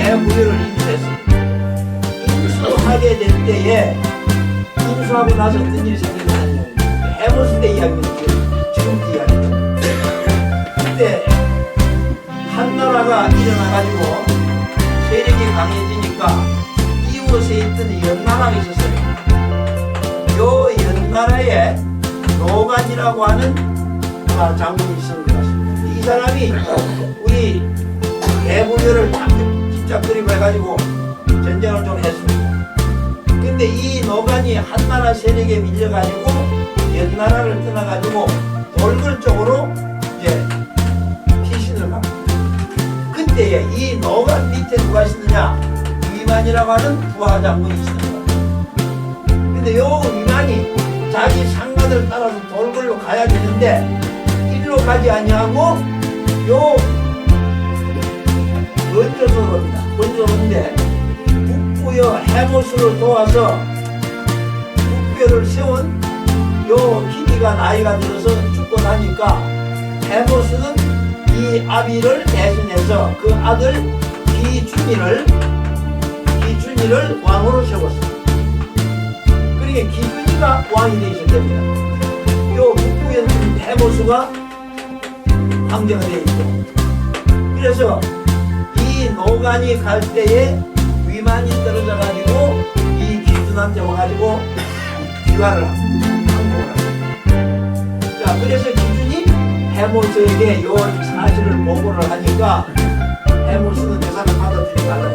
대부여를 인수했습니다. 인수하게 될 때에 인수하고 나서 어떤 일이 생겼냐면 해모스 때 이야기입니다. 지금부터 이야기죠. 그때 한나라가 일어나가지고 세력이 강해지니까 이웃에 있던 연나라가 있었어요. 요 연나라에 노간이라고 하는 아, 장군이 있었는 것 같습니다. 이 사람이 우리 대부여를 직접 그리고 해가지고 전쟁을 좀 했습니다. 근데 이 노간이 한나라 세력에 밀려가지고 연나라를 떠나가지고 돌굴 쪽으로 이제 피신을 갑니다. 그때에 이 노간 밑에 누가 있느냐 위만이라고 하는 부하 장군이 있습니다. 근데 요 위만이 자기 상관을 따라서 돌굴로 가야 되는데 일로 가지 아니하고 요 원조소로입니다. 원조소인데 북부여 해모수를 도와서 북부여를 세운 요 기기가 나이가 들어서 죽고 나니까 해모수는 이 아비를 대신해서 그 아들 기준이를 기준이를 왕으로 세웠습니다. 그러니까 기준이가 왕이 되셔야 됩니다. 요 북부여 해모수가 황제가 되어 있고 그래서 이 노간이 갈 때에 위만이 떨어져 가지고 이 기준한테 와가지고 항복을 합니다. 자 그래서 기준이 해모스에게 요 사실을 보고를 하니까 해모스는 그 사람 받아주지 말아요.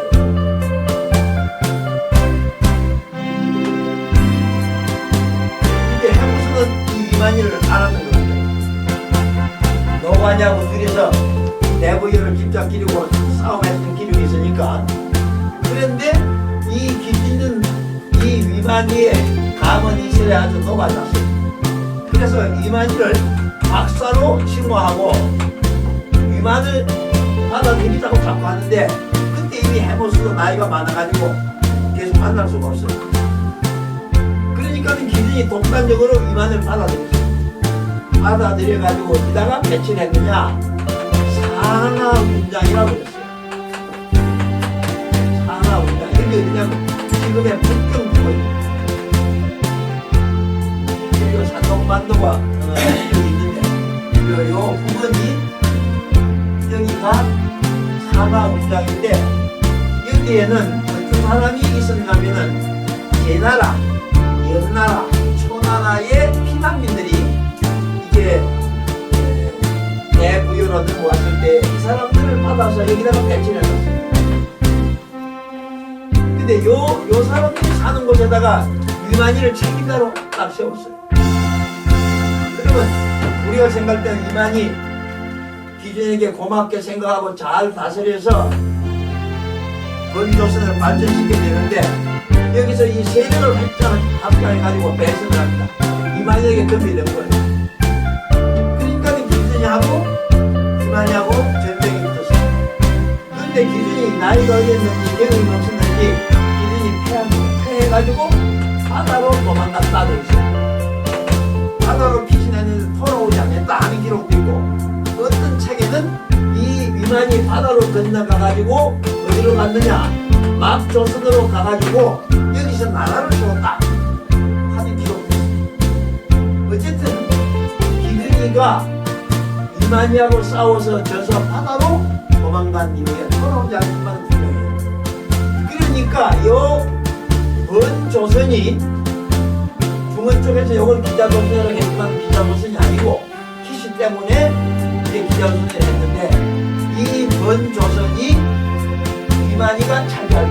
이 위만이를 알았는 겁니다. 노관이하고 둘이서 내부위를 직접 기르고 싸움했던 기록이 있으니까 그런데 이 기준은 이 위만이의 감언 이슬에 아주 녹아졌어요. 그래서 위만이를 박사로 칭호하고 위만을 받아들이자고 자꾸 하는데 그때 이미 해모스도 나이가 많아가지고 계속 만날 수가 없어요. 그러니까 기준이 독단적으로 위만을 받아들였어요. 받아들여가지고 어디다가 배치를 했느냐 산하 문장이라고 그랬어 여기 어디냐면 지금의 북경 부근. 그리고 산동반도가 어, 여기 있는데 요, 요 부근이 여기가 산하 문장인데 여기에는 어떤 사람이 있었냐면은 제나라, 요, 요 사람들이 사는 곳에다가 위만이를 책임자로 딱 세웠어요. 그러면 우리가 생각할 때는 위만이 기준에게 고맙게 생각하고 잘 다스려서 건조선을 발전시켜야 되는데 여기서 이 세력을 확장, 합장해가지고 배선을 합니다. 위만에게 덤이 된 거예요. 그러니까 기준이 하고 이만희하고 전쟁이 붙었어요. 그런데 기준이 나이가 어렸는지 경험이 없었는지 가지고 바다로 도망갔다 돼 있어요. 바다로 피신했는데 돌아오지 하는 기록도 있고 어떤 책에는 이 위만이 바다로 건너가가지고 어디로 갔느냐 막조선으로 가가지고 여기서 나라를 세웠다 하는 기록도 있어요. 어쨌든 기준이가 이만희하고 싸워서 져서 바다로 도망간 이후에 돌아오지 않은 건 분명해요. 그러니까 요 번조선이 중원 쪽에서 이걸 기자조선이라고 했지만 기자조선이 아니고 키시 때문에 이제 기자조선을 했는데 이 번조선이 이만희가 됩니다.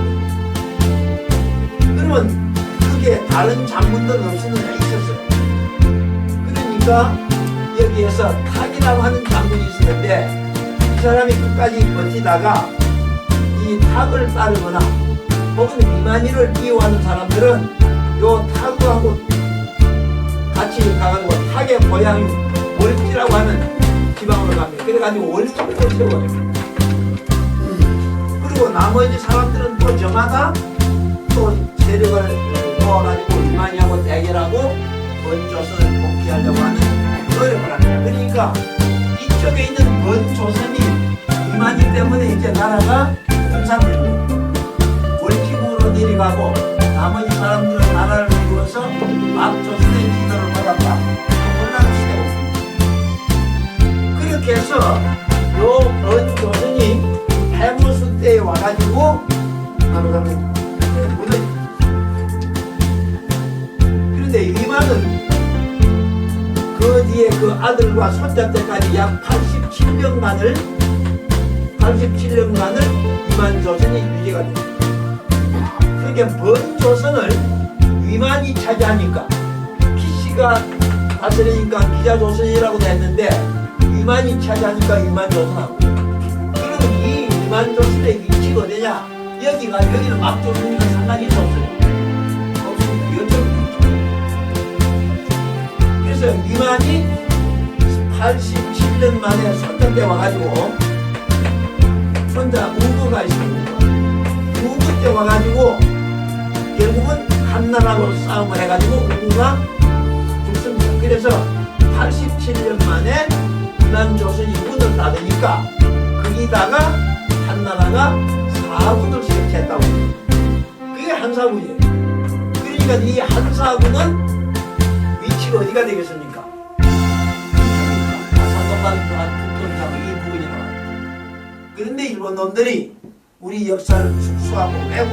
그러면 그게 다른 장군들은 없었느냐 있었어요. 그러니까 여기에서 탁이라고 하는 장군이 있었는데 이 사람이 끝까지 버티다가 이 탁을 따르거나 혹은 이만희를 이용하는 사람들은 요 탁하고 같이 가가지고 탁의 고향이 월지라고 하는 지방으로 갑니다. 그래가지고 월지를 세워요. 그리고 나머지 사람들은 또 저마다 또 세력을 모아가지고 이만희하고 대결하고 원조선을 복귀하려고 하는 노력을 합니다. 그러니까 이쪽에 있는 원조선이 이만희 때문에 이제 나라가 월 티국으로 내려가고 나머지 사람들은 나라를 이루어서 막조선의 지도를 받았다. 혼란 시대고 그렇게 해서 요 번조선이 해무수 때에 와가지고 무너지. 그런데 이만은 그 뒤에 그 아들과 손자 때까지 약 87년간을 87년간을 이만 조선이 유지가 됩니다. 그러니까 번조선을 위만이 차지하니까? 기씨가 다스리니까 기자 조선이라고 됐는데 위만이 차지하니까 위만 조선하고. 그러면 이 위만 조선의 위치가 어디냐? 여기가 여기는 막조선이랑 상관이 없어요. 그래서 위만이 87년 만에 선전돼 와가지고 혼자 우구가 있습니다 우구 때 와가지고 결국은 한나라로 싸움을 해가지고 우구가 죽습니다. 그래서 87년 만에 위만조선이 문을 닫으니까 거기다가 한나라가 사군을 설치했다고. 그게 한사군이에요. 그러니까 이 한사군은 위치가 어디가 되겠습니까? 그런데 일본 놈들이 우리 역사를 축소하고 왜곡하고